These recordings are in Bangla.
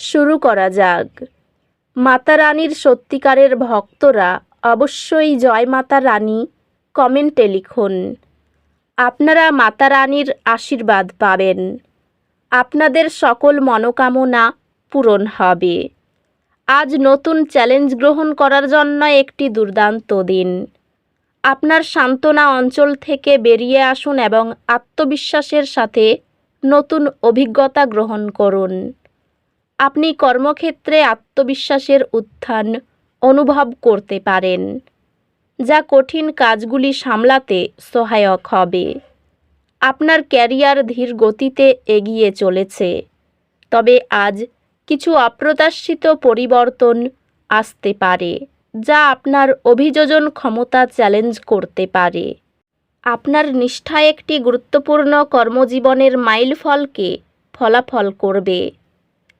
শুরু করা যাক। মাতা রানীর সত্যিকারের ভক্তরা অবশ্যই জয় মাতা রানী কমেন্টে লিখুন। আপনারা মাতা রানীর আশীর্বাদ পাবেন। আপনাদের সকল মনোকামনা পূরণ হবে। আজ নতুন চ্যালেঞ্জ গ্রহণ করার জন্য একটি দুর্দান্ত দিন। আপনার সান্ত্বনা অঞ্চল থেকে বেরিয়ে আসুন এবং আত্মবিশ্বাসের সাথে নতুন অভিজ্ঞতা গ্রহণ করুন। আপনি কর্মক্ষেত্রে আত্মবিশ্বাসের উত্থান অনুভব করতে পারেন, যা কঠিন কাজগুলি সামলাতে সহায়ক হবে। আপনার ক্যারিয়ার ধীর গতিতে এগিয়ে চলেছে, তবে আজ কিছু অপ্রত্যাশিত পরিবর্তন আসতে পারে, যা আপনার অভিযোজন ক্ষমতা চ্যালেঞ্জ করতে পারে। আপনার নিষ্ঠা একটি গুরুত্বপূর্ণ কর্মজীবনের মাইলফলকে ফলাফল করবে।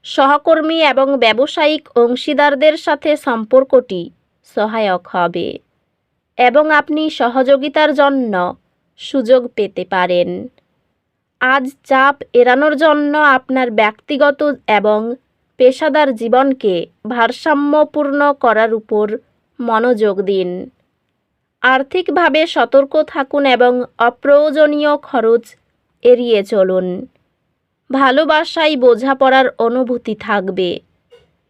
সহকর্মী এবং ব্যবসায়িক অংশীদারদের সাথে সম্পর্কটি সহায়ক হবে এবং আপনি সহযোগিতার জন্য সুযোগ পেতে পারেন। আজ চাপ এড়ানোর জন্য আপনার ব্যক্তিগত এবং পেশাদার জীবনকে ভারসাম্যপূর্ণ করার উপর মনোযোগ দিন। আর্থিকভাবে সতর্ক থাকুন এবং অপ্রয়োজনীয় খরচ এড়িয়ে চলুন। ভালোবাসায় বোঝাপড়ার অনুভূতি থাকবে।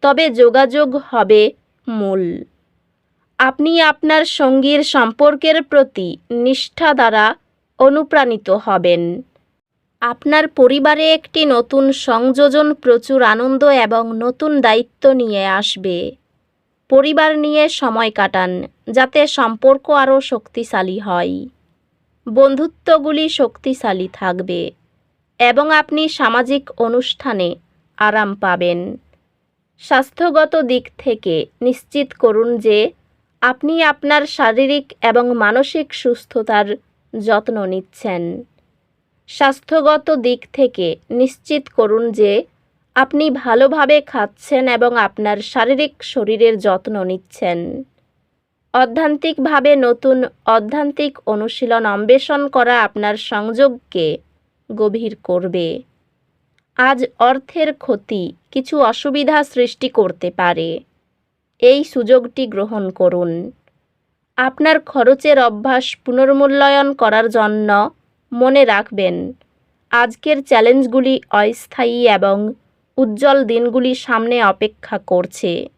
তবে যোগাযোগ হবে মূল। আপনি আপনার সঙ্গীর সম্পর্কের প্রতি নিষ্ঠা দ্বারা অনুপ্রাণিত হবেন। আপনার পরিবারে একটি নতুন সংযোজন প্রচুর আনন্দ এবং নতুন দায়িত্ব নিয়ে আসবে। পরিবার নিয়ে সময় কাটান, যাতে সম্পর্ক আরও শক্তিশালী হয়। বন্ধুত্বগুলি শক্তিশালী থাকবে। এবং আপনি সামাজিক অনুষ্ঠানে আরাম পাবেন। স্বাস্থ্যগত দিক থেকে নিশ্চিত করুন যে আপনি আপনার শারীরিক এবং মানসিক সুস্থতার যত্ন নিচ্ছেন। স্বাস্থ্যগত দিক থেকে নিশ্চিত করুন যে আপনি ভালোভাবে খাচ্ছেন এবং আপনার শারীরিক শরীরের যত্ন নিচ্ছেন। অধ্যান্তিকভাবে নতুন অধ্যান্তিক অনুশীলন অন্বেষণ করা আপনার সংযোগকে গভীর করবে। আজ অর্থের ক্ষতি, কিছু অসুবিধা সৃষ্টি করতে পারে। এই সুযোগটি গ্রহণ করুন। আপনার খরচের অভ্যাস পুনর্মূল্যায়ন করার জন্য মনে রাখবেন, আজকের চ্যালেঞ্জগুলি অস্থায়ী এবং উজ্জ্বল দিনগুলি সামনে অপেক্ষা করছে।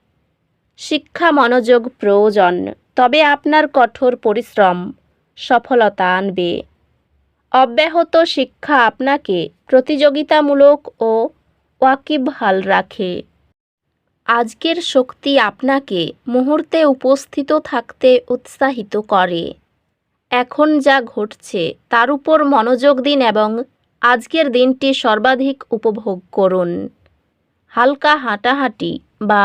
শিক্ষা মনোযোগ প্রয়োজন, তবে আপনার কঠোর পরিশ্রম সফলতা আনবে। অব্যাহত শিক্ষা আপনাকে প্রতিযোগিতামূলক ও ওয়াকিবহাল রাখে। আজকের শক্তি আপনাকে মুহূর্তে উপস্থিত থাকতে উৎসাহিত করে। এখন যা ঘটছে তার উপর মনোযোগ দিন এবং আজকের দিনটি সর্বাধিক উপভোগ করুন। হালকা হাঁটাহাঁটি বা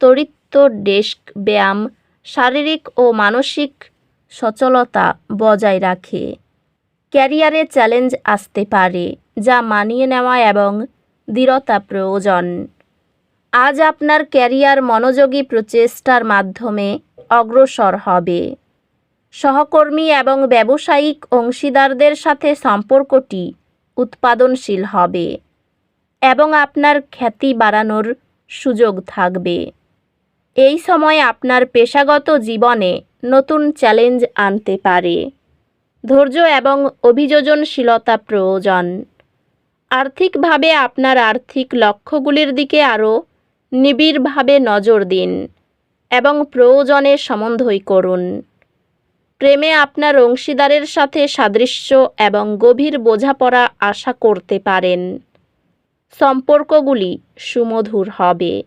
তড়িৎ ডেস্ক ব্যায়াম শারীরিক ও মানসিক সচলতা বজায় রাখে। ক্যারিয়ারে চ্যালেঞ্জ আসতে পারে, যা মানিয়ে নেওয়া এবং দৃঢ়তা প্রয়োজন। আজ আপনার ক্যারিয়ার মনোযোগী প্রচেষ্টার মাধ্যমে অগ্রসর হবে। সহকর্মী এবং ব্যবসায়িক অংশীদারদের সাথে সম্পর্কটি উৎপাদনশীল হবে এবং আপনার খ্যাতি বাড়ানোর সুযোগ থাকবে। এই সময় আপনার পেশাগত জীবনে নতুন চ্যালেঞ্জ আনতে পারে। ধৈর্য এবং অভিযোজনশীলতা প্রয়োজন। আর্থিকভাবে আপনার আর্থিক লক্ষ্যগুলির দিকে আরও নিবিড়ভাবে নজর দিন এবং প্রয়োজনে সমন্বয় করুন। প্রেমে আপনার অংশীদারের সাথে সাদৃশ্য এবং গভীর বোঝাপড়া আশা করতে পারেন। সম্পর্কগুলি সুমধুর হবে।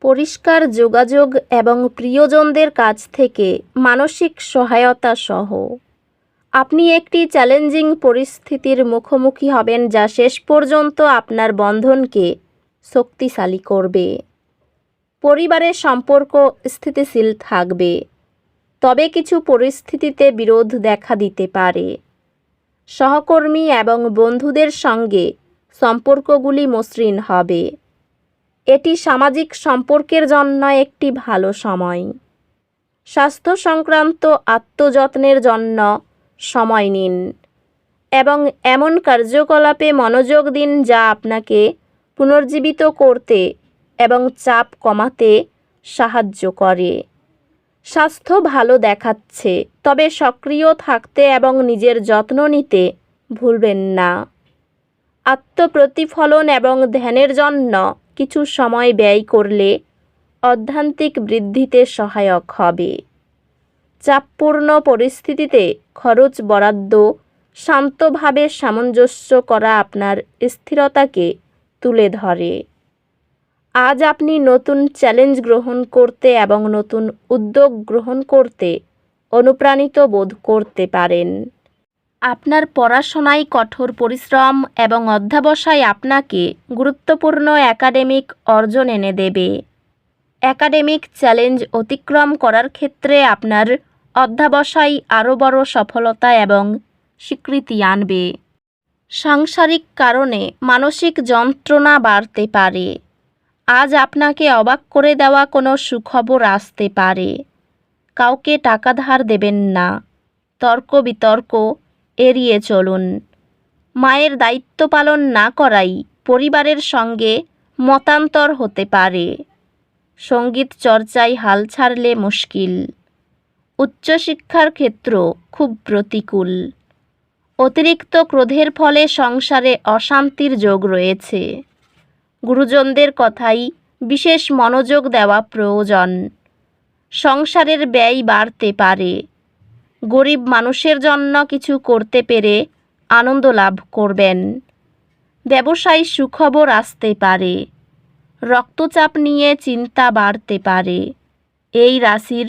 পরিষ্কার যোগাযোগ এবং প্রিয়জনদের কাছ থেকে মানসিক সহায়তা সহ। আপনি একটি চ্যালেঞ্জিং পরিস্থিতির মুখোমুখি হবেন যা শেষ পর্যন্ত আপনার বন্ধনকে শক্তিশালী করবে। পরিবারের সম্পর্ক স্থিতিশীল থাকবে। তবে কিছু পরিস্থিতিতে বিরোধ দেখা দিতে পারে। সহকর্মী এবং বন্ধুদের সঙ্গে সম্পর্কগুলি মসৃণ হবে। এটি সামাজিক সম্পর্কের জন্য একটি ভালো সময়। স্বাস্থ্য সংক্রান্ত আত্মযত্নের জন্য সময় নিন এবং এমন কার্যকলাপে মনোযোগ দিন যা আপনাকে পুনর্জীবিত করতে এবং চাপ কমাতে সাহায্য করে। স্বাস্থ্য ভালো দেখাচ্ছে, তবে সক্রিয় থাকতে এবং নিজের যত্ন নিতে ভুলবেন না। আত্মপ্রতিফলন এবং ধ্যানের জন্য কিছু সময় ব্যয় করলে অধ্যান্তিক বৃদ্ধিতে সহায়ক হবে। চাপপূর্ণ পরিস্থিতিতে খরচ বরাদ্দ শান্তভাবে সামঞ্জস্য করা আপনার স্থিরতাকে তুলে ধরে। আজ আপনি নতুন চ্যালেঞ্জ গ্রহণ করতে এবং নতুন উদ্যোগ গ্রহণ করতে অনুপ্রাণিত বোধ করতে পারেন। আপনার পড়াশোনায় কঠোর পরিশ্রম এবং অধ্যাবসায় আপনাকে গুরুত্বপূর্ণ একাডেমিক অর্জন এনে দেবে। একাডেমিক চ্যালেঞ্জ অতিক্রম করার ক্ষেত্রে আপনার অধ্যাবসায় আরও বড় সফলতা এবং স্বীকৃতি আনবে। সাংসারিক কারণে মানসিক যন্ত্রণা বাড়তে পারে। আজ আপনাকে অবাক করে দেওয়া কোনো সুখবর আসতে পারে। কাউকে টাকা ধার দেবেন না। তর্ক বিতর্ক এড়িয়ে চলুন। মায়ের দায়িত্ব পালন না করাই পরিবারের সঙ্গে মতান্তর হতে পারে। সংগীত চর্চায় হাল ছাড়লে মুশকিল। উচ্চশিক্ষার ক্ষেত্র খুব প্রতিকূল। অতিরিক্ত ক্রোধের ফলে সংসারে অশান্তির যোগ রয়েছে। গুরুজনদের কথাই বিশেষ মনোযোগ দেওয়া প্রয়োজন। সংসারের ব্যয় বাড়তে পারে। গরিব মানুষের জন্য কিছু করতে পেরে আনন্দ লাভ করবেন। ব্যবসায় সুখবর আসতে পারে। রক্তচাপ নিয়ে চিন্তা বাড়তে পারে। এই রাশির